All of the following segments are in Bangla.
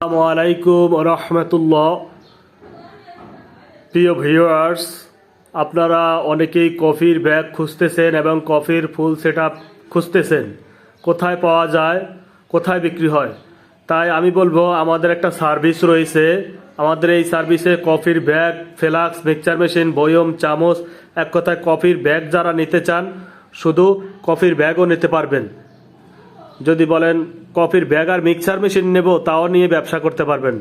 আসসালামু আলাইকুম রহমতুল্লাহ। প্রিয় ভিউয়ার্স, আপনারা অনেকেই কফির ব্যাগ খুঁজতেছেন এবং কফির ফুল সেট খুঁজতেছেন। কোথায় পাওয়া যায়, কোথায় বিক্রি হয়? তাই আমি বলব, আমাদের একটা সার্ভিস রয়েছে। আমাদের এই সার্ভিসে কফির ব্যাগ, ফ্লাক্স, মিক্সচার মেশিন, বয়ম, চামচ, এক কথায় কফির ব্যাগ যারা নিতে চান, শুধু কফির ব্যাগও নিতে পারবেন। যদি বলেন, কফির ব্যাগ আর মিক্সার মেশিন নেব, তাও নিয়ে ব্যবসা করতে পারবেন।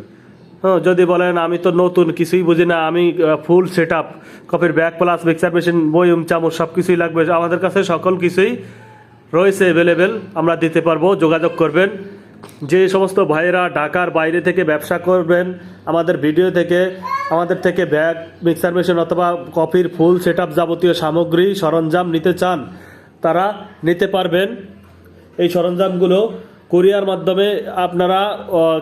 হ্যাঁ যদি বলেন, আমি তো নতুন, কিছুই বুঝি না, আমি ফুল সেট আপ কফির ব্যাগ প্লাস মিক্সার মেশিন বইম চামচ, সব কিছুই লাগবে। আমাদের কাছে সকল কিছুই রয়েছে অ্যাভেলেবেল আমরা দিতে পারব, যোগাযোগ করবেন। যে সমস্ত ভাইয়েরা ঢাকার বাইরে থেকে ব্যবসা করবেন, আমাদের ভিডিও থেকে, আমাদের থেকে ব্যাগ, মিক্সার মেশিন অথবা কফির ফুল সেট যাবতীয় সামগ্রী, সরঞ্জাম নিতে চান, তারা নিতে পারবেন। এই সরঞ্জামগুলো কুরিয়ার মাধ্যমে আপনারা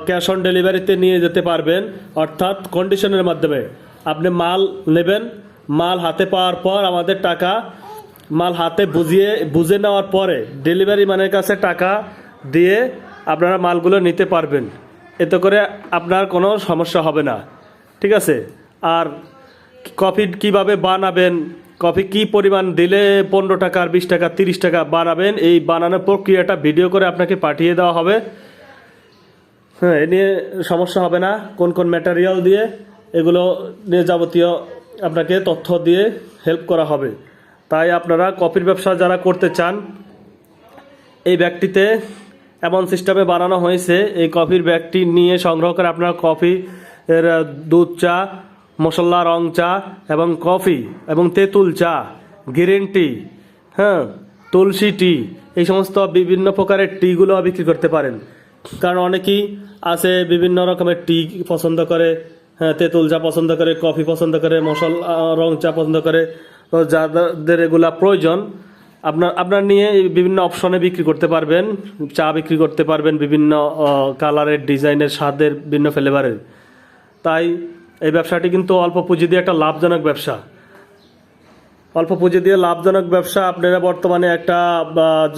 ক্যাশ অন ডেলিভারিতে নিয়ে যেতে পারবেন, অর্থাৎ কন্ডিশনের মাধ্যমে। আপনি মাল নেবেন, মাল হাতে পাওয়ার পর আমাদের টাকা, মাল হাতে বুঝিয়ে, বুঝে নেওয়ার পরে ডেলিভারি ম্যানের কাছে টাকা দিয়ে আপনারা মালগুলো নিতে পারবেন। এতে করে আপনার কোনো সমস্যা হবে না। ঠিক আছে? আর কফি কীভাবে বানাবেন কফি কি পরিমাণ দিলে পনেরো টাকা আর বিশ টাকা, তিরিশ টাকা বানাবেন এই বানানোর প্রক্রিয়াটা ভিডিও করে আপনাকে পাঠিয়ে দেওয়া হবে। হ্যাঁ এ নিয়ে সমস্যা হবে না। কোন কোন ম্যাটেরিয়াল দিয়ে এগুলো নিয়ে যাবতীয় আপনাকে তথ্য দিয়ে হেল্প করা হবে। তাই আপনারা কফির ব্যবসা যারা করতে চান, এই ব্যাগটিতে এমন সিস্টেমে বানানো হয়েছে। এই কফির ব্যাগটি নিয়ে সংগ্রহ করে আপনার কফি এর, দুধ, চা মশলা, রং চা এবং কফি এবং তেঁতুল চা, গ্রিন টি হ্যাঁ তুলসী টি, এই সমস্ত বিভিন্ন প্রকারের টিগুলো বিক্রি করতে পারেন। কারণ অনেকেই আছে বিভিন্ন রকমের টি পছন্দ করে হ্যাঁ তেঁতুল চা পছন্দ করে, কফি পছন্দ করে, মশলা রং চা পছন্দ করে। তো যাদের এগুলা প্রয়োজন, আপনার আপনার নিয়ে বিভিন্ন অপশনে বিক্রি করতে পারবেন, চা বিক্রি করতে পারবেন বিভিন্ন কালারের, ডিজাইনের, স্বাদের, বিভিন্ন ফ্লেভারের তাই এই ব্যবসাটি কিন্তু অল্প পুঁজি দিয়ে একটা লাভজনক ব্যবসা। অল্প পুঁজি দিয়ে লাভজনক ব্যবসা আপনারা বর্তমানে একটা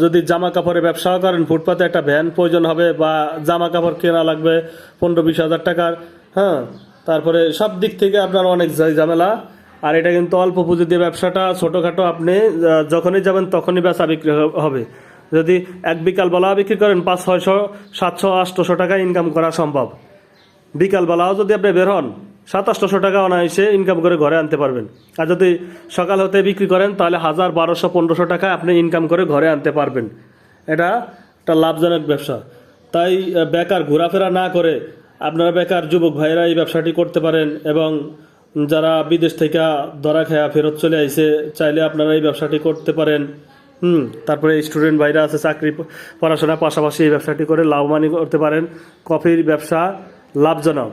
যদি জামা কাপড়ের ব্যবসাও করেন, ফুটপাতে একটা ভ্যান প্রয়োজন হবে বা জামা কাপড় কেনা লাগবে পনেরো বিশ হাজার টাকার হ্যাঁ? তারপরে সব দিক থেকে আপনার অনেক ঝামেলা। আর এটা কিন্তু অল্প পুঁজি দিয়ে ব্যবসাটা ছোটোখাটো আপনি যখনই যাবেন তখনই বেচা বিক্রি হবে। যদি এক বিকাল বেলা বিক্রি করেন, পাঁচ, ছয়শো, সাতশো আটশোশো টাকা ইনকাম করা সম্ভব। বিকালবেলাও যদি আপনি বের হন সাতাশশো টাকা অনায়াসে ইনকাম করে ঘরে আনতে পারবেন। আর যদি সকাল হতে বিক্রি করেন, তাহলে হাজার বারোশো, পনেরোশো টাকা আপনি ইনকাম করে ঘরে আনতে পারবেন। এটা একটা লাভজনক ব্যবসা। তাই বেকার ঘোরাফেরা না করে আপনারা বেকার যুবক ভাইরা এই ব্যবসাটি করতে পারেন এবং যারা বিদেশ থেকে ধরা খেয়া ফেরত চলে আইছে, চাইলে আপনারা এই ব্যবসাটি করতে পারেন। হুম, তারপরে স্টুডেন্ট ভাইরা আছে, চাকরি, পড়াশোনার পাশাপাশি এই ব্যবসাটি করে লাভবানি করতে পারেন। কফির ব্যবসা লাভজনক।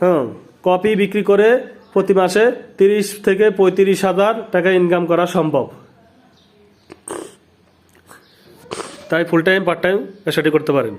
হ্যাঁ কফি বিক্রি করে প্রতি মাসে তিরিশ থেকে পঁয়ত্রিশ হাজার টাকা ইনকাম করা সম্ভব। তাই ফুল টাইম পার্ট টাইম ব্যবসাটি করতে পারেন।